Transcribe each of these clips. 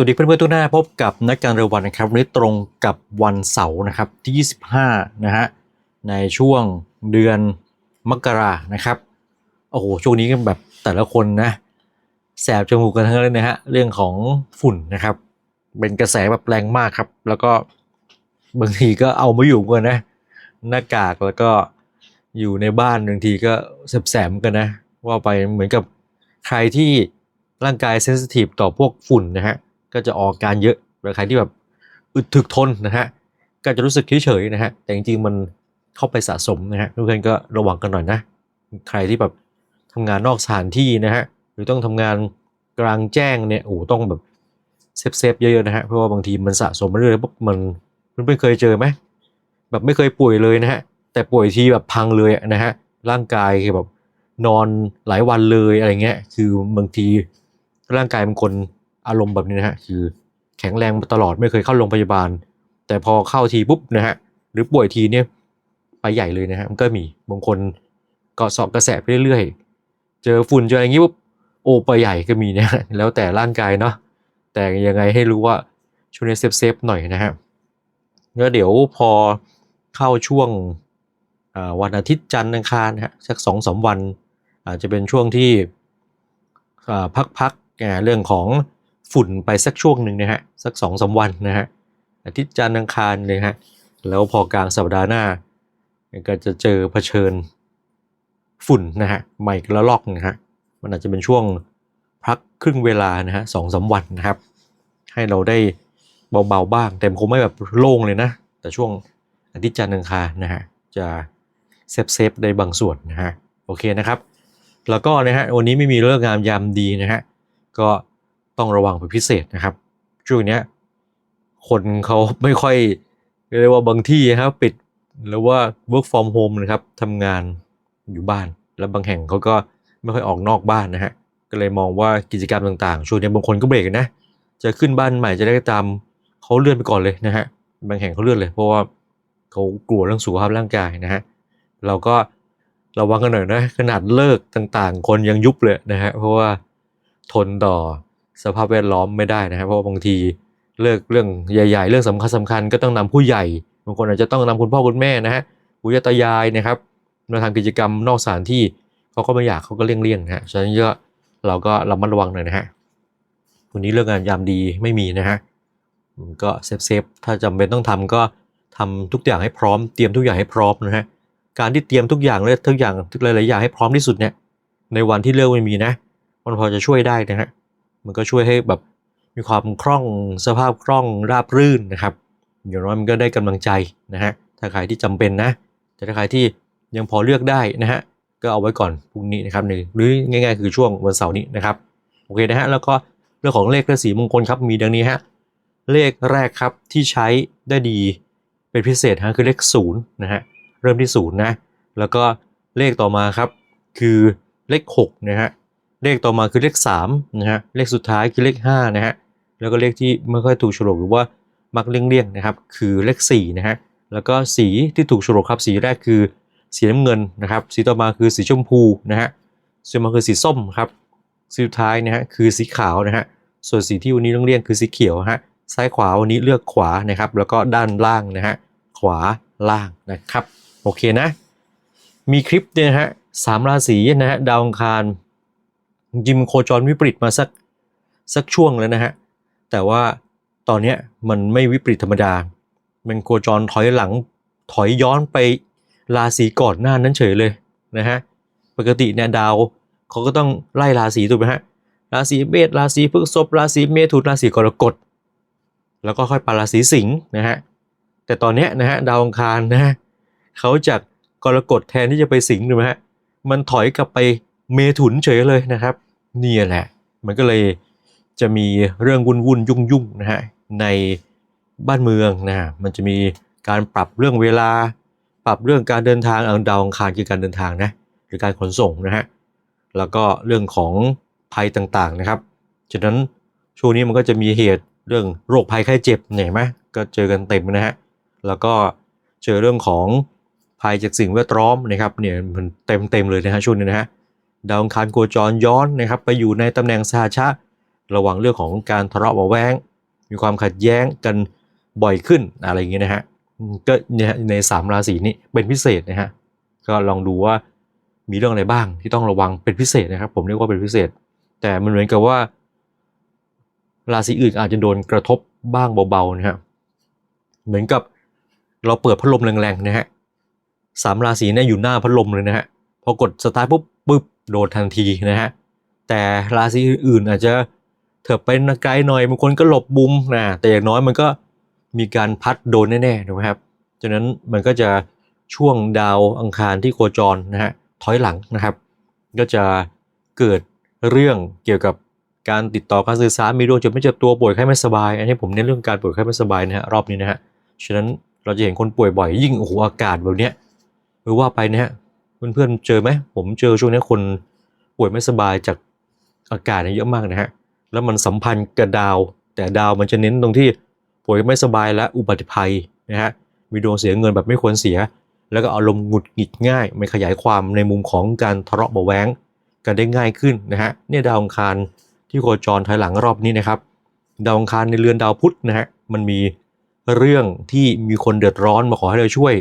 วัสดีเพื่อนๆทุกท่านพบกับนักการเรือวันนะครับวันนี้ตรงกับวันเสาร์นะครับที่ 25 นะฮะในช่วงเดือนมกรานะครับโอ้โหช่วงนี้กันแบบแต่ละคนนะแสบจมูกกันทั้งนั้นเลยนะฮะเรื่องของฝุ่นนะครับ เป็นกระแสแบบแรงมากครับ แล้วก็บางทีก็เอาไม่อยู่กันนะ หน้ากากแล้วก็อยู่ในบ้านบางทีก็แสบๆกันนะ ว่าไปเหมือนกับใครที่ร่างกายเซนซิทีฟต่อพวกฝุ่นนะฮะ ก็จะออกอาการเยอะหรือใครที่แบบอึดถึกทนนะฮะก็จะรู้สึกเฉยๆนะฮะแต่จริงๆมันเข้าไปสะสมนะฮะทุกคนก็ระวังกันหน่อยนะ ใครที่แบบทำงานนอกสถานที่นะฮะหรือต้องทำงานกลางแจ้งเนี่ยโอ้โหต้องแบบเซฟเซฟๆเยอะๆนะฮะเพราะว่าบางทีมันสะสมมาเรื่อยๆปุ๊บมันมันไม่เคยเจอไหมแบบไม่เคยป่วยเลยนะฮะแต่ป่วยทีแบบพังเลยนะฮะร่างกายคือแบบนอนหลายวันเลยอะไรเงี้ยคือบางทีร่างกายบางคน อารมณ์แบบนี้นะฮะคือแข็งแรงมาตลอดไม่เคยเข้าโรงพยาบาล แต่พอเข้าทีปุ๊บนะฮะหรือป่วยทีเนี่ยไปใหญ่เลยนะฮะมันก็มีบางคนเกาะสอบกระแสไปเรื่อยๆ เจอฝุ่นเจออะไรอย่างงี้ปุ๊บโอไปใหญ่ก็มีนะแล้วแต่ร่างกายเนาะแต่ยังไงให้รู้ว่าช่วงนี้เซฟๆหน่อยนะฮะแล้วเดี๋ยวพอเข้าช่วงวันอาทิตย์จันทร์อังคารนะฮะสักสองสามวัน อาจจะเป็นช่วงที่พักๆอ่เรื่องของ ฝุ่นไปสักช่วงหนึ่งนะฮะสักสองสามวันนะฮะอาทิตย์จันทร์อังคารเลยฮะแล้วพอกลางสัปดาห์หน้า ก็จะเจอเผชิญฝุ่นนะฮะใหม่กระลอกนะฮะมันอาจจะเป็นช่วงพักครึ่งเวลานะฮะสองสามวันนะครับ ให้เราได้เบาๆบ้าง แต่คงไม่แบบโล่งเลยนะ แต่ช่วงอาทิตย์จันทร์อังคารนะฮะจะเซฟเซฟๆได้บางส่วนนะฮะโอเคนะครับ แล้วก็นะฮะวันนี้ไม่มีเรื่องงามยามดีนะฮะก็ ต้องระวังเป็นพิเศษนะครับ ช่วงนี้คนเขาไม่ค่อยเรียกว่าบางที่นะครับปิดหรือว่า work from home นะครับทำงานอยู่บ้าน แล้วบางแห่งเขาก็ไม่ค่อยออกนอกบ้านนะฮะก็เลยมองว่ากิจกรรมต่างๆ ช่วงนี้บางคนก็เบรกนะ จะขึ้นบ้านใหม่จะได้ตามเขาเลื่อนไปก่อนเลยนะฮะบางแห่งเขาเลื่อนเลย เพราะว่าเขากลัวเรื่องสุขภาพร่างกายนะฮะเราก็ระวังกันหน่อยนะ ขนาดเลิกต่างๆ คนยังยุบเลยนะฮะเพราะว่าทนต่อ สภาพแวดล้อมไม่ได้นะฮะเพราะว่าบางทีเลิกเรื่องใหญ่ ๆ เรื่องสำคัญสคัญก็ต้องนำผู้ใหญ่บางคนอาจจะต้องนำคุณพ่อคุณแม่นะฮะปู่ย่าตายายนะครับมาทำกิจกรรมนอกสถานที่เขาก็ไม่อยากเขาก็เลี่ยงๆนะฮะฉะนั้นก็เราก็ระมัดระวังหน่อยนะฮะวันนี้เรื่องงานยามดีไม่มีนะฮะก็เซฟเซฟๆถ้าจำเป็นต้องทำก็ทำทุกอย่างให้พร้อมเตรียมทุกอย่างให้พร้อมนะฮะการที่เตรียมทุกอย่างเลยทุกอย่างทุกหลายๆอย่างให้พร้อมที่สุดเนี่ยในวันที่เรื่องไม่มีนะ มันพอจะช่วยได้นะฮะ มันก็ช่วยให้แบบมีความคล่องสภาพคล่องราบรื่นนะครับอย่างน้อยมันก็ได้กำลังใจนะฮะถ้าใครที่จำเป็นนะแต่ถ้าใครที่ยังพอเลือกได้นะฮะก็เอาไว้ก่อนพรุ่งนี้นะครับหรือหรือง่ายๆ คือช่วงวันเสาร์นี้นะครับโอเคนะฮะแล้วก็เรื่องของเลขและสีมงคลครับมีดังนี้ฮะเลขแรกครับที่ใช้ได้ดีเป็นพิเศษฮะคือเลขศูนย์นะฮะเริ่มที่ศูนย์นะแล้วก็เลขต่อมาครับคือเลขหกนะฮะ เลขต่อมาคือเลขสามนะฮะเลขสุดท้ายคือเลขห้านะฮะแล้วก็เลขที่ไม่ค่อยถูกฉลกหรือว่ามักเลี่ยงๆนะครับ คือเลขสี่นะฮะแล้วก็สีที่ถูกฉลกครับสีแรกคือสีน้ำเงินนะครับ สีต่อมาคือสีชมพูนะฮะสีต่อมาคือสีส้มครับสีสุดท้ายนะฮะคือสีขาวนะฮะส่วนสีที่วันนี้ต้องเลี่ยงคือสีเขียวฮะซ้ายขวาวันนี้เลือกขวานะครับ แล้วก็ด้านล่างนะฮะขวาล่างนะครับ โอเคนะ มีคลิปเนี่ยนะฮะสามราศีนะฮะดาวอังคาร จริงมันโคจรวิปริตมาสักสักช่วงแล้วนะฮะ แต่ว่าตอนนี้มันไม่วิปริตธรรมดา มันโคจรถอยหลังถอยย้อนไปราศีก่อนหน้านั้นเฉยเลยนะฮะ ปกติเนี่ยดาวเขาก็ต้องไล่ราศีถูกไหมฮะ ราศีเมษราศีพฤษภราศีเมถุนราศีกรกฎ แล้วก็ค่อยไปราศีสิงห์นะฮะ แต่ตอนนี้นะฮะดาวอังคารนะฮะเขาจากกรกฎแทนที่จะไปสิงห์ถูกไหมฮะ มันถอยกลับไป เมถุนเฉยเลยนะครับเนี่ยแหละ มันก็เลยจะมีเรื่องวุ่นวุ่นยุ่งยุ่งนะฮะในบ้านเมืองนะฮะมันจะมีการปรับเรื่องเวลา ปรับเรื่องการเดินทางเอาดาวอังคารคือการเดินทางนะหรือการขนส่งนะฮะแล้วก็เรื่องของภัยต่างๆนะครับฉะนั้นช่วงนี้มันก็จะมีเหตุเรื่องโรคภัยไข้เจ็บเนี่ยเห็นไหมก็เจอกันเต็มนะฮะแล้วก็เจอเรื่องของภัยจากสิ่งแวดล้อมนะครับเนี่ยมันเต็มเต็มๆเลยนะฮะช่วงนี้นะฮะ ดาวอังคารโคจรย้อนนะครับไปอยู่ในตำแหน่งสหชาติระวังเรื่องของการทะเลาะเบาแวงมีความขัดแย้งกันบ่อยขึ้นอะไรอย่างเงี้ยนะฮะก็เนี่ยในสามราศีนี้เป็นพิเศษนะฮะก็ลองดูว่ามีเรื่องอะไรบ้างที่ต้องระวังเป็นพิเศษนะครับ ผมเรียกว่าเป็นพิเศษ แต่มันเหมือนกับว่า ราศีอื่นอาจจะโดนกระทบบ้างเบาๆนะครับเหมือนกับเราเปิดพัดลมแรงๆนะฮะสามราศีเนี่ยอยู่หน้าพัดลมเลยนะฮะพอกดสตาร์ทปุ๊บปึ๊บ โดนทันทีนะฮะแต่ราศีอื่นอาจจะเถิบไปไกลหน่อยบางคนก็หลบมุมนะแต่อย่างน้อยมันก็มีการพัดโดนแน่ๆถูกไหมครับฉะนั้นมันก็จะช่วงดาวอังคารที่โคจรนะฮะถอยหลังนะครับ ก็จะเกิดเรื่องเกี่ยวกับการติดต่อการสื่อสารมีดวงจุดไม่เจ็บตัวป่วยไข้ไม่สบาย อันนี้ผมเน้นเรื่องการป่วยไข้ไม่สบายนะฮะรอบนี้นะฮะฉะนั้นเราจะเห็นคนป่วยบ่อยยิ่งโอ้โหอากาศแบบเนี้ยหรือว่าไปนะฮะ เพื่อนๆเจอไหมผมเจอช่วงนี้คนป่วยไม่สบายจากอากาศเนี่ยเยอะมากนะฮะแล้วมันสัมพันธ์กับดาว แต่ดาวมันจะเน้นตรงที่ป่วยไม่สบายและอุบัติภัยนะฮะมีดวงเสียเงินแบบไม่ควรเสีย แล้วก็อารมณ์หงุดหงิดง่ายไม่ขยายความในมุมของการทะเลาะเบาแวงกันได้ง่ายขึ้นนะฮะเนี่ยดาวอังคารที่โคจรถอยหลังรอบนี้นะครับดาวอังคารในเรือนดาวพุธนะฮะมันมีเรื่องที่มีคนเดือดร้อนมาขอให้เราช่วย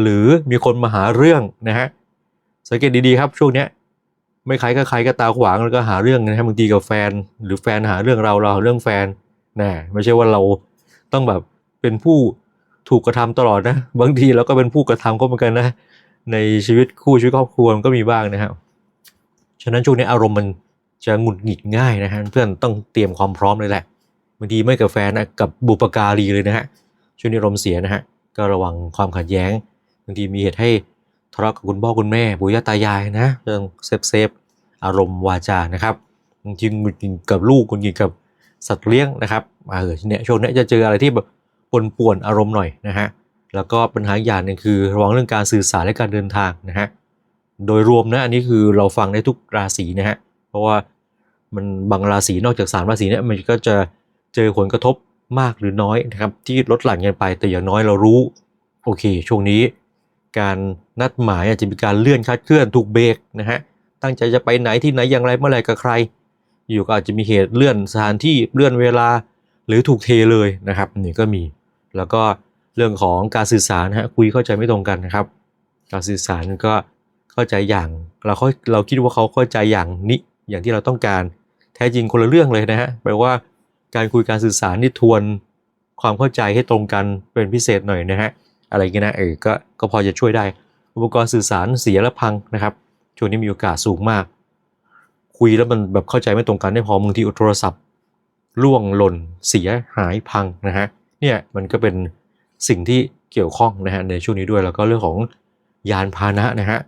หรือมีคนมาหาเรื่องนะฮะ สังเกตดีๆครับช่วงเนี้ยไม่ใครก็ใครก็ตาขวางแล้วก็หาเรื่องนะฮะบางทีกับแฟน หรือแฟนหาเรื่องเราเราหาเรื่องแฟนนะไม่ใช่ว่าเราต้องแบบเป็นผู้ถูกกระทำตลอดนะ บางทีเราก็เป็นผู้กระทำก็เหมือนกันนะ ในชีวิตคู่ชีวิตครอบครัวมันก็มีบ้างนะครับฉะนั้นช่วงนี้อารมณ์มันจะหงุดหงิดง่ายนะฮะเพื่อนต้องเตรียมความพร้อมเลยแหละบางทีไม่กับแฟนนะกับบุปการีเลยนะฮะช่วงนี้อารมณ์เสียนะฮะก็ระวังความขัดแย้งบางทีมีเหตุให้ ทะเลาะกับคุณพ่อคุณแม่ปู่ย่าตายายนะเรื่องเซฟเซฟอารมณ์วาจานะครับบางทีหงุดหงิดกับลูกหงุดหงิดกับสัตว์เลี้ยงนะครับเออเนี่ยช่วงนี้จะเจออะไรที่แบบป่วนอารมณ์หน่อยนะฮะแล้วก็ปัญหาอย่างหนึงคือระวังเรื่องการสื่อสารและการเดินทางนะฮะโดยรวมนะอันนี้คือเราฟังได้ทุกราศีนะฮะเพราะว่ามันบางราศีนอกจากสามราศีเนี่ยมันก็จะเจอผลกระทบมากหรือน้อยนะครับที่ลดหลั่นกันไปแต่อย่างน้อยเรารู้โอเค ช่วงนี้ การนัดหมายอาจจะมีการเลื่อนคลาดเคลื่อนถูกเบรกนะฮะตั้งใจจะไปไหนที่ไหนอย่างไรเมื่อไรกับใคร อยู่ก็อาจจะมีเหตุเลื่อนสถานที่เลื่อนเวลาหรือถูกเทเลยนะครับนี่ก็มี แล้วก็เรื่องของการสื่อสารนะฮะคุยเข้าใจไม่ตรงกันนะครับ การสื่อสารก็เข้าใจอย่างเราเขาเราคิดว่าเขาเข้าใจอย่างนี้อย่างที่เราต้องการแท้จริงคนละเรื่องเลยนะฮะแปลว่าการคุยการสื่อสารนี่ทวนความเข้าใจให้ตรงกันเป็นพิเศษหน่อยนะฮะ อะไรเงี้ยนะเออก็ก็พอจะช่วยได้ อุปกรณ์สื่อสารเสียและพังนะครับช่วงนี้มีโอกาสสูงมาก คุยแล้วมันแบบเข้าใจไม่ตรงกันได้พอบางทีโทรศัพท์ล่วงหล่นเสียหายพังนะฮะเนี่ยมันก็เป็นสิ่งที่เกี่ยวข้องนะฮะในช่วงนี้ด้วยแล้วก็เรื่องของยานพาหนะนะฮะ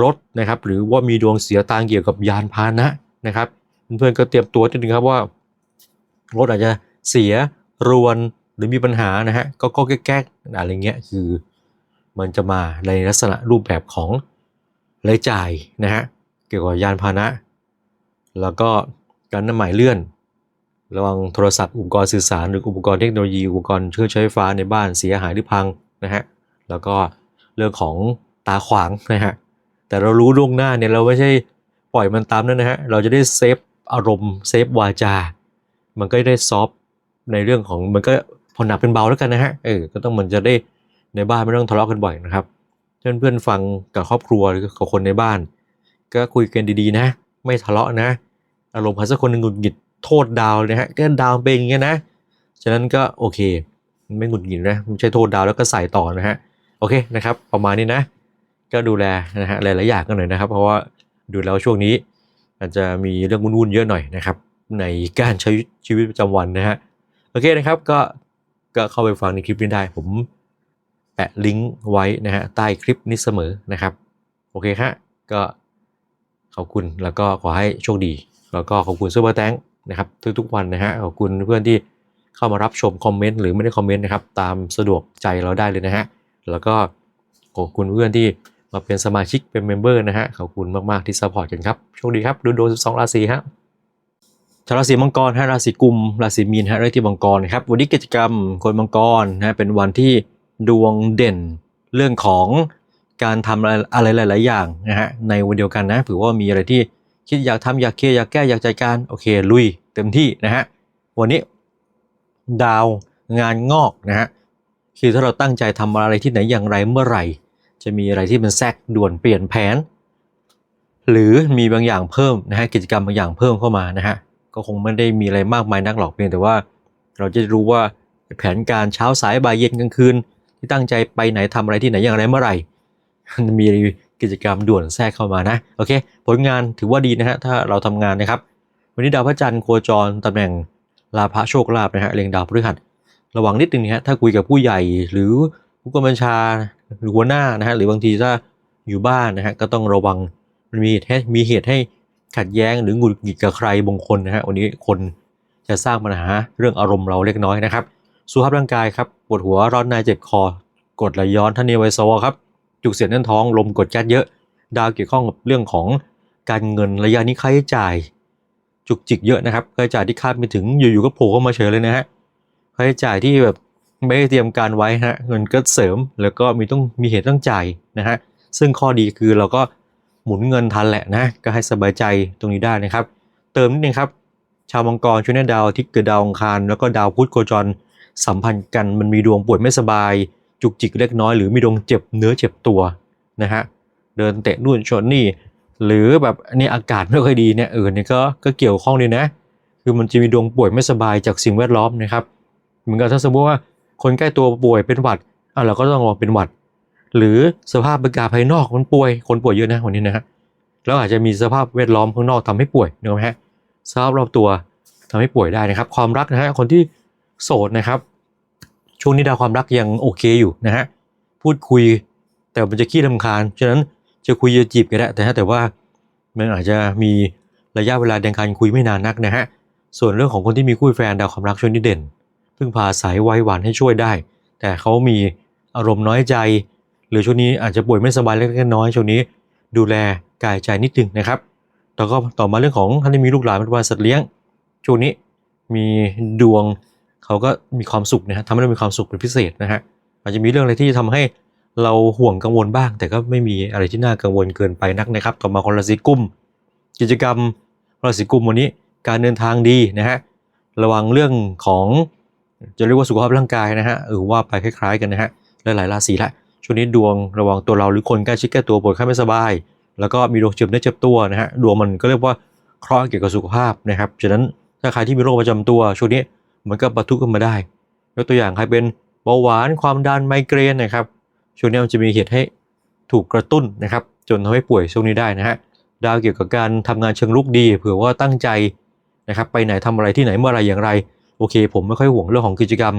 รถนะครับหรือว่ามีดวงเสียตางเกี่ยวกับยานพาหนะนะครับเพื่อนๆก็เตรียมตัวนิดนึงครับว่ารถอาจจะเสียรวน หรือมีปัญหานะฮะก็ก็แก๊กๆอะไรเงี้ยคือมันจะมาในลักษณะรูปแบบของรายจ่ายนะฮะเกี่ยวกับยานพาหนะ แล้วก็การนำหมายเลื่อน ระวังโทรศัพท์อุปกรณ์สื่อสารหรืออุปกรณ์เทคโนโลยีอุปกรณ์เครื่องใช้ไฟฟ้าในบ้านเสียหายหรือพังนะฮะแล้วก็เรื่องของตาขวางนะฮะแต่เรารู้ล่วงหน้าเนี่ยเราไม่ใช่ปล่อยมันตามนั้นนะฮะเราจะได้เซฟอารมณ์เซฟวาจา มันก็ได้ซอฟในเรื่องของมันก็ พอหนักเป็นเบาแล้วกันนะฮะเออก็ต้องมันจะได้ในบ้านไม่ต้องทะเลาะกันบ่อยนะครับเพื่อนเพื่อนๆฟังกับครอบครัวหรือกับคนในบ้าน ก็คุยกันดีๆนะ ไม่ทะเลาะนะ อารมณ์ใครสักคนหนึ่งหงุดหงิดโทษดาวนะฮะก็ดาวเป็นอย่างเงี้ยนะฉะนั้นก็โอเค ไม่หงุดหงิดนะไม่ใช่โทษดาวแล้วก็ใส่ต่อนะฮะโอเคนะครับ ประมาณนี้นะ ก็ดูแลนะฮะหลายๆอย่างกันหน่อยนะครับ เพราะว่าดูแล้วช่วงนี้ อาจจะมีเรื่องวุ่นๆเยอะหน่อยนะครับ ในการใช้ชีวิตประจำวันนะฮะโอเคนะครับก็ ก็เข้าไปฟังในคลิปนี้ได้ ผมแปะลิงก์ไว้นะฮะใต้คลิปนี้เสมอนะครับ โอเคฮะก็ขอบคุณแล้วก็ขอให้โชคดี แล้วก็ขอบคุณซูเปอร์แตงนะครับทุกๆวันนะฮะขอบคุณเพื่อนที่เข้ามารับชมคอมเมนต์หรือไม่ได้คอมเมนต์นะครับตามสะดวกใจเราได้เลยนะฮะแล้วก็ขอบคุณเพื่อนที่มาเป็นสมาชิกเป็นเมมเบอร์นะฮะขอบคุณมากๆที่ซัพพอร์ตกันครับโชคดีครับดูโดน12ราศีฮะ ชาวราศีมังกรฮะราศีกุม ราศีมีนฮะเรื่องที่มังกรครับวันนี้กิจกรรมคนมังกรนะฮะเป็นวันที่ดวงเด่นเรื่องของการทำอะไรอะไรหลาย ๆ อย่างนะฮะในวันเดียวกันนะถือว่ามีอะไรที่คิดอยากทำอยากเคลียร์อยากแก้อยากจัดการโอเคลุยเต็มที่นะฮะวันนี้ดาวงานงอกนะฮะคือถ้าเราตั้งใจทำอะไรที่ไหนอย่างไรเมื่อไหร่ จะมีอะไรที่เป็นแทรกด่วนเปลี่ยนแผน หรือมีบางอย่างเพิ่มนะฮะกิจกรรมบางอย่างเพิ่มเข้ามานะฮะ ก็คงไม่ได้มีอะไรมากมายนักหรอกเพียงแต่ว่า เราจะรู้ว่าแผนการเช้าสายบ่ายเย็นกลางคืน ที่ตั้งใจไปไหนทำอะไรที่ไหนอย่างไรเมื่อไหร่มีกิจกรรมด่วนแทรกเข้ามานะโอเค ผลงานถือว่าดีนะฮะถ้าเราทำงานนะครับ วันนี้ดาวพระจันทร์โคจรตำแหน่งลาภโชคลาภนะฮะเรียงดาวพฤหัสระวังนิดนึงนะฮะถ้าคุยกับผู้ใหญ่หรือผู้กำกับบัญชาหรือหัวหน้านะฮะหรือบางทีถ้าอยู่บ้านนะฮะก็ต้องระวังมันมีเหตุมีเหตุให้ ขัดแย้งหรือหงุดหงิดกับใครบางคนนะฮะวันนี้คนจะสร้างปัญหาเรื่องอารมณ์เราเล็กน้อยนะครับสุขภาพร่างกายครับปวดหัวร้อนในเจ็บคอกดไหลย้อนท่านเนไวโซครับจุกเสียดแน่นท้องลมกดแก๊สเยอะ ดาวเกี่ยวข้องกับเรื่องของการเงินระยะนี้ค่าใช้จ่าย จุกจิกเยอะนะครับค่าใช้จ่ายที่คาดไม่ถึงอยู่ๆก็โผล่เข้ามาเฉยเลยนะฮะค่าใช้จ่ายที่แบบไม่ได้เตรียมการไว้ฮะเงินก็เสริมแล้วก็มีต้องมีเหตุต้องจ่ายนะฮะซึ่งข้อดีคือเราก็ มุนเงินทันแหละนะ ก็ให้สบายใจตรงนี้ได้นะครับ เติมนิดนึงครับ ชาวมังกรช่วงนี้ดาวอาทิตย์เกิดดาวองคารแล้วก็ดาวพุธโคจรสัมพันธ์กันมันมีดวงป่วยไม่สบาย จุกจิกเล็กน้อย หรือมีดวงเจ็บเนื้อเจ็บตัวนะฮะเดินเตะนู่นชนนี่ หรือแบบนนี้อากาศไม่ค่อยดีเนี่ยเออเนี่ยก็ก็เกี่ยวข้องด้วยนะ คือมันจะมีดวงป่วยไม่สบายจากสิ่งแวดล้อมนะครับ เหมือนกับถ้าสมมติว่าคนใกล้ตัวป่วยเป็นหวัดอะเราก็ต้องรอเป็นหวัด หรือสภาพอากาศภายนอกมันป่วย คนป่วยเยอะนะวันนี้นะฮะแล้วอาจจะมีสภาพแวดล้อมข้างนอกทำให้ป่วยนึกไหมฮะสภาพรอบตัวทำให้ป่วยได้นะครับ ความรักนะฮะคนที่โสดนะครับ ช่วงนี้ดาวความรักยังโอเคอยู่นะฮะพูดคุยแต่มันจะขี้ลำคาญฉะนั้นจะคุยจะจีบก็ได้แต่แต่ว่ามันอาจจะมีระยะเวลาในการคุยไม่นานนักนะฮะส่วนเรื่องของคนที่มีคู่แฟนดาวความรักช่วงนี้เด่น พึ่งพาสายไว้หวานให้ช่วยได้ แต่เขามีอารมณ์น้อยใจ หรือช่วงนี้อาจจะป่วยไม่สบายเล็กๆน้อยๆช่วงนี้ ดูแลกายใจนิดนึงนะครับแล้วก็ต่อมาเรื่องของท่านที่มีลูกหลานเป็นวันสัตว์เลี้ยง ช่วงนี้มีดวงเขาก็มีความสุขนะฮะทำให้เรามีความสุขเป็นพิเศษนะฮะอาจจะมีเรื่องอะไรที่ทำให้เราห่วงกังวลบ้าง แต่ก็ไม่มีอะไรที่น่ากังวลเกินไปนักนะครับ ต่อมาคนราศีกุม กิจกรรมราศีกุมวันนี้การเดินทางดีนะฮะระวังเรื่องของจะเรียกว่าสุขภาพร่างกายนะฮะเออว่าไปคล้ายๆกันนะฮะหลายๆราศีละ ช่วงนี้ดวงระวังตัวเราหรือคนใกล้ชิดแก้ตัวปวดไข้ไม่สบาย แล้วก็มีดวงเจ็บเนื้อเจ็บตัวนะฮะดวงมันก็เรียกว่าเคราะห์เกี่ยวกับสุขภาพนะครับฉะนั้นถ้าใครที่มีโรคประจำตัวช่วงนี้มันก็บรรทุขึ้นมาได้ยกตัวอย่างใครเป็นเบาหวานความดันไมเกรนนะครับช่วงนี้มันจะมีเหตุให้ถูกกระตุ้นนะครับ จนทำให้ป่วยช่วงนี้ได้นะฮะดาวเกี่ยวกับการทำงานเชิงลุกดี เผื่อว่าตั้งใจนะครับไปไหนทำอะไรที่ไหนเมื่อไรอย่างไร โอเค ผมไม่ค่อยห่วงเรื่องของกิจกรรม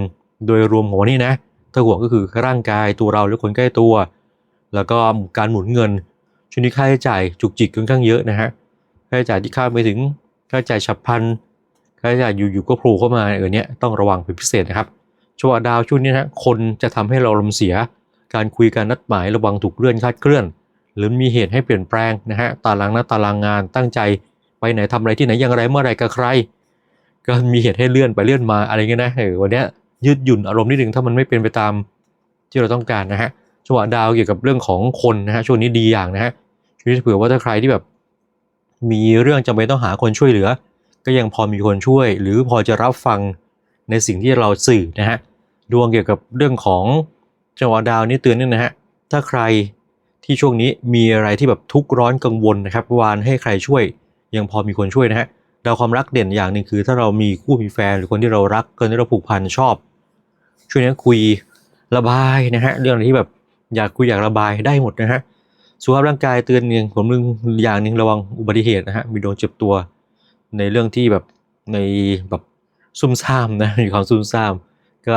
โดยรวมของวันนี้นะ ถ้าห่วงก็คือร่างกายตัวเราหรือคนใกล้ตัว แล้วก็การหมุนเงินช่วงนี้ค่าใช้จ่ายจุกจิกค่อนข้างเยอะนะฮะค่าใช้จ่ายที่คาดไม่ถึงค่าใช้จ่ายฉับพลันค่าใช้จ่ายอยู่ๆก็โผล่เข้ามาเออเนี้ยต้องระวังเป็นพิเศษนะครับช่วงดาวช่วงนี้นะคนจะทำให้เราลมเสีย การคุยการนัดหมายระวังถูกเลื่อนคาดเคลื่อน หรือมีเหตุให้เปลี่ยนแปลงนะฮะตารางนัดตารางงานตั้งใจไปไหนทำอะไรที่ไหนอย่างไรเมื่อไรกับใคร ก็มีเหตุให้เลื่อนไปเลื่อนมาอะไรเงี้ยนะเออวันเนี้ย ยืดหยุ่นอารมณ์นิดนึงถ้ามันไม่เป็นไปตามที่เราต้องการนะฮะจังหวะดาวเกี่ยวกับเรื่องของคนนะฮะช่วงนี้ดีอย่างนะฮะช่วงนี้เผื่อว่าถ้าใครที่แบบ มีเรื่องจำเป็นต้องหาคนช่วยเหลือ ก็ยังพอมีคนช่วย หรือพอจะรับฟังในสิ่งที่เราสื่อนะฮะดวงเกี่ยวกับเรื่องของจังหวะดาวนี่เตือนนิดนะฮะถ้าใครที่ช่วงนี้มีอะไรที่แบบทุกข์ร้อนกังวลนะครับวานให้ใครช่วย ยังพอมีคนช่วยนะฮะดาวความรักเด่นอย่างหนึ่งคือ ถ้าเรามีคู่มีแฟนหรือคนที่เรารักคนที่เราผูกพันชอบ ช่วงนี้คุยระบายนะฮะเรื่องอะไรที่แบบอยากคุยอยากระบายได้หมดนะฮะสุขภาพร่างกายเตือนหนึ่งผมนึงอย่างหนึ่งระวังอุบัติเหตุนะฮะมีโดนเจ็บตัวในเรื่องที่แบบในแบบซุ่มซ่ามนะมีความซุ่มซ่าม ก็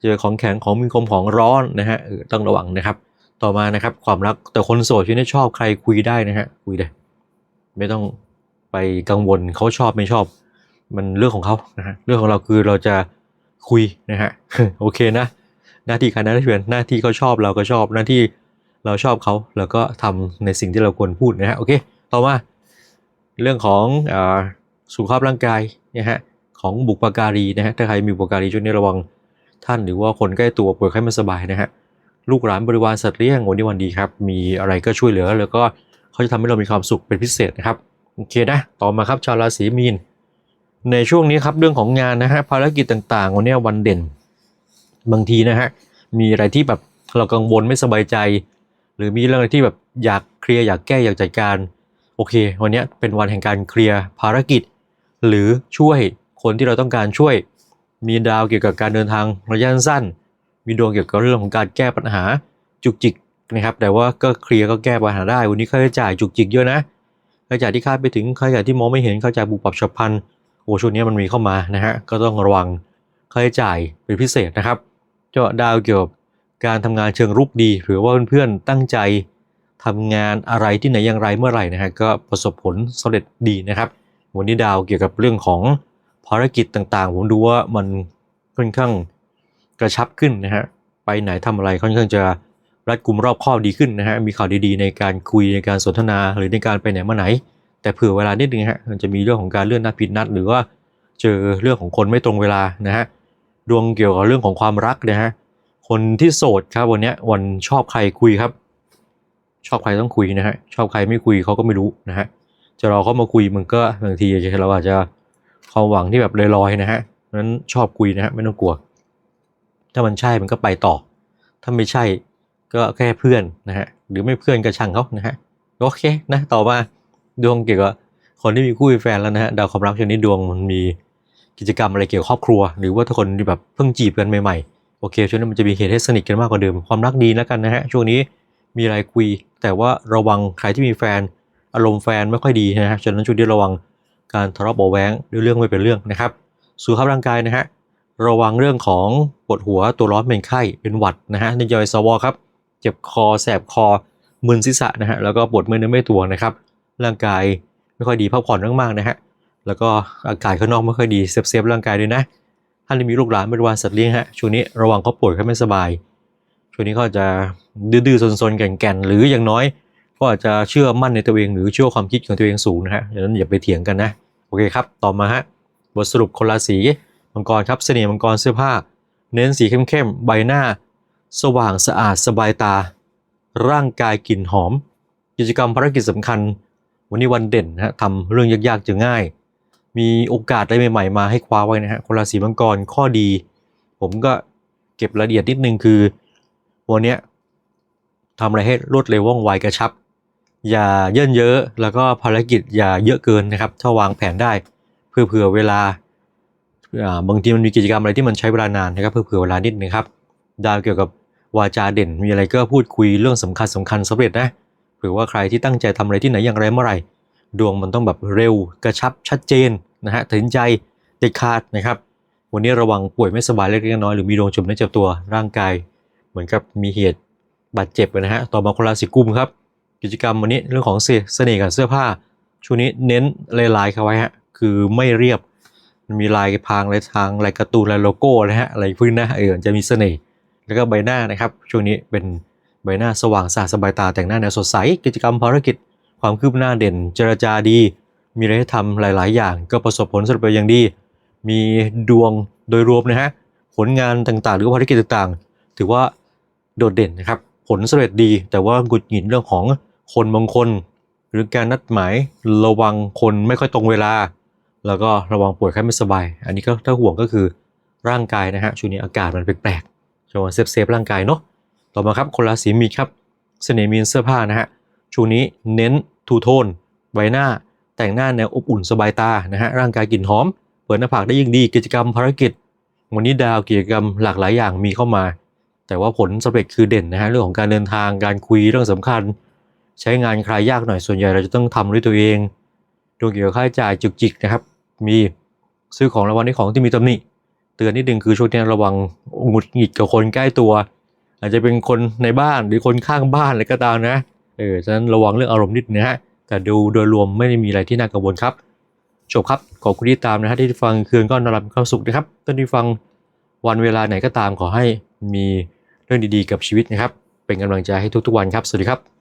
เจอของแข็งของมีคมของร้อนนะฮะต้องระวังนะครับ ต่อมานะครับความรักแต่คนโสดช่วงนี้ชอบใครคุยได้นะฮะคุยได้ไม่ต้องไปกังวลเขาชอบไม่ชอบ มันเรื่องของเขานะฮะเรื่องของเราคือเราจะ คุยนะฮะโอเคนะ หน้าที่การนั้นเพื่อนหน้าที่เขาชอบเราก็ชอบหน้าที่เราชอบเขาเราก็ทำในสิ่งที่เราควรพูดนะฮะโอเคต่อมาเรื่องของอสุขภาพร่างกายนะฮะของบุปการีนะฮะถ้าใครมีบุปการีช่วงนี้ระวังท่านหรือว่าคนใกล้ตัวป่วยไข้ไม่สบายนะฮะลูกหลานบริวารสัตว์เลี้ยงวันนี้วันดีครับ มีอะไรก็ช่วยเหลือ แล้วก็เขาจะทำให้เรามีความสุขเป็นพิเศษนะครับโอเคนะต่อมาครับชาวราศีมีน ในช่วงนี้ครับเรื่องของงานนะฮะภารกิจต่างๆวันนี้วันเด่น บางทีนะฮะมีอะไรที่แบบเรากังวลไม่สบายใจ หรือมีเรื่องอะไรที่แบบอยากเคลียร์อยากแก้อยากจัดการ โอเค วันนี้เป็นวันแห่งการเคลียร์ภารกิจ หรือช่วยคนที่เราต้องการช่วย มีดาวเกี่ยวกับการเดินทางระยะสั้น มีดวงเกี่ยวกับเรื่องของการแก้ปัญหาจุกจิกนะครับ แต่ว่าก็เคลียร์ก็แก้ปัญหาได้ วันนี้ค่าใช้จ่ายจุกจิกเยอะนะค่าใช้จ่ายที่คาดไปถึงค่าใช้จ่ายที่มองไม่เห็นค่าใช้จ่ายบุปรับฉับพลันโอ้ช่วงนี้มันมีเข้ามานะฮะก็ต้องระวังค่าใช้จ่ายเป็นพิเศษนะครับเจาะดาวเกี่ยวกับการทำงานเชิงรุกดี หรือว่าเพื่อนๆตั้งใจทำงานอะไรที่ไหนอย่างไรเมื่อไหร่นะฮะก็ประสบผลสำเร็จดีนะครับ วันนี้ดาวเกี่ยวกับเรื่องของภารกิจต่างๆ ผมดูว่ามันค่อนข้างกระชับขึ้นนะฮะไปไหนทำอะไรค่อนข้างจะรัดกุมรอบคอบดีขึ้นนะฮะมีข่าวดีๆ ในการคุยในการสนทนาหรือในการไปไหนมาไหน แต่เผื่อเวลานิดนึงฮะมันจะมีเรื่องของการเลื่อนนัดผิดนัด หรือว่าเจอเรื่องของคนไม่ตรงเวลานะฮะดวงเกี่ยวกับเรื่องของความรักนะฮะคนที่โสดครับวันนี้วันชอบใครคุยครับ ชอบใครต้องคุยนะฮะชอบใครไม่คุยเขาก็ไม่รู้นะฮะจะรอเขามาคุยมันก็บางทีเราอาจจะความหวังที่แบบลอยๆนะฮะนั้นชอบคุยนะฮะไม่ต้องกลัว ถ้ามันใช่มันก็ไปต่อ ถ้าไม่ใช่ก็แค่เพื่อนนะฮะหรือไม่เพื่อนก็ช่างเขานะฮะโอเคนะต่อมา ดวงเกี่ยวกับคนที่มีคู่มีแฟนแล้วนะฮะดาวความรักชนี้ดวงมันมีกิจกรรมอะไรเกี่ยวกับครอบครัว หรือว่าถ้าคนที่แบบเพิ่งจีบกันใหม่ๆโอเคช่วงนี้มันจะมีเหตุให้สนิทกันมากกว่าเดิมความรักดีแล้วกันนะฮะช่วงนี้มีอะไรคุย แต่ว่าระวังใครที่มีแฟนอารมณ์แฟนไม่ค่อยดีนะฮะฉะนั้นช่วงนี้ระวังการทะเลาะเบาแว้งหรือเรื่องไม่เป็นเรื่องนะครับสุขภาพร่างกายนะฮะระวังเรื่องของปวดหัวตัวร้อนเป็นไข้เป็นหวัดนะฮะในยอยสวอครับ เจ็บคอแสบคอมึนศีรษะนะฮะแล้วก็ปวดเมื่อยเนื้อเมื่อยตัวนะครับ ร่างกายไม่ค่อยดีพักผ่อนมากๆนะฮะแล้วก็อากาศข้างนอกไม่ค่อยดีเซฟเซฟร่างกายด้วยนะท่านที่มีลูกหลานไม่รู้ว่าสัตว์เลี้ยงฮะช่วงนี้ระวังเขาป่วยเขาไม่สบายช่วงนี้เขาจะดื้อๆซนๆแก่นๆหรืออย่างน้อยก็อาจจะเชื่อมั่นในตัวเองหรือเชื่อความคิดของตัวเองสูงนะฮะดังนั้นอย่าไปเถียงกันนะโอเคครับต่อมาฮะบทสรุปคนราศีมังกรครับเสน่ห์มังกรเสื้อผ้า เน้นสีเข้มๆใบหน้า สว่างสะอาดสบายตา ร่างกายกลิ่นหอม กิจกรรมภารกิจสำคัญ วันนี้วันเด่นนะฮะทำเรื่องยากๆจะง่าย มีโอกาสอะไรใหม่ๆมาให้คว้าไว้นะฮะคนราศีมังกรข้อดี ผมก็เก็บรายละเอียดนิดนึงคือ วันนี้ทำอะไรให้รวดเร็วว่องไวกระชับ อย่าเยินเยอะ แล้วก็ภารกิจอย่าเยอะเกินนะครับ ถ้าวางแผนได้เพื่อเผื่อเวลาอ่าบางทีมันมีกิจกรรมอะไรที่มันใช้เวลานานนะครับเพื่อเผื่อเวลานิดนึงครับดาวเกี่ยวกับวาจาเด่นมีอะไรก็พูดคุยเรื่องสำคัญสำคัญสำเร็จนะ เผื่อว่าใครที่ตั้งใจทำอะไรที่ไหนอย่างไรเมื่อไหร่ ดวงมันต้องแบบเร็วกระชับชัดเจนนะฮะตัดสินใจเด็ดขาดนะครับ วันนี้ระวังป่วยไม่สบายเล็กน้อยหรือมีดวงจุ่มในเจ็บตัวร่างกาย เหมือนกับมีเหตุบาดเจ็บนะฮะต่อมาคนราศีกุมครับ กิจกรรมวันนี้เรื่องของเสเสน่ห์กับเสื้อผ้าช่วงนี้เน้นลายๆเข้าไว้ฮะคือไม่เรียบมีลายพรางลายทางลายการ์ตูนลายโลโก้นะฮะอะไรพวกนี้นะเออจะมีเสน่ห์แล้วก็ใบหน้านะครับ ช่วงนี้เป็น ใบหน้าสว่างสะอาดสบายตาแต่งหน้าแนวสดใส กิจกรรมภารกิจ ความคืบหน้าเด่น เจรจาดี มีอะไรให้ทำหลาย ๆ อย่าง ก็ประสบผลสำเร็จไปอย่างดี มีดวงโดยรวมนะฮะผลงานต่าง ๆ หรือภารกิจต่าง ๆ ถือว่าโดดเด่นนะครับผลสำเร็จดี แต่ว่าหงุดหงิดเรื่องของคนบางคน หรือการนัดหมายระวังคนไม่ค่อยตรงเวลา แล้วก็ระวังป่วยไข้ไม่สบาย อันนี้ก็ถ้าห่วงก็คือร่างกายนะฮะช่วงนี้อากาศมันแปลกๆช่วงเซฟเซฟๆร่างกายเนาะ ต่อมาครับคนราศีมีนครับเสน่ห์มีนเสื้อผ้านะฮะช่วงนี้เน้นทูโทนใบหน้า แต่งหน้าแนวอบอุ่นสบายตานะฮะร่างกายกลิ่นหอม เปิดหน้าผากได้ยิ่งดีกิจกรรมภารกิจ วันนี้ดาวกิจกรรมหลากหลายอย่างมีเข้ามา แต่ว่าผลสำเร็จคือเด่นนะฮะเรื่องของการเดินทางการคุยเรื่องสำคัญ ใช้งานใครยากหน่อยส่วนใหญ่เราจะต้องทำด้วยตัวเองดวงเกี่ยวกับค่าใช้จ่ายจุกจิกนะครับ มีซื้อของรางวัลที่ของที่มีตำหนิเตือนนิดนึงคือช่วงนี้ระวังหงุดหงิดกับคนใกล้ตัว อาจจะเป็นคนในบ้านหรือคนข้างบ้านอะไรก็ตามนะเออฉะนั้นระวังเรื่องอารมณ์นิดนะฮะแต่ดูโดยรวมไม่ได้มีอะไรที่น่ากังวลครับจบครับขอบคุณที่ตามนะฮะที่ฟังคืนก็นอนหลับความสุขนะครับต้นที่ฟังวันเวลาไหนก็ตามขอให้มีเรื่องดีๆกับชีวิตนะครับ เป็นกำลังใจให้ทุกๆวันครับ สวัสดีครับ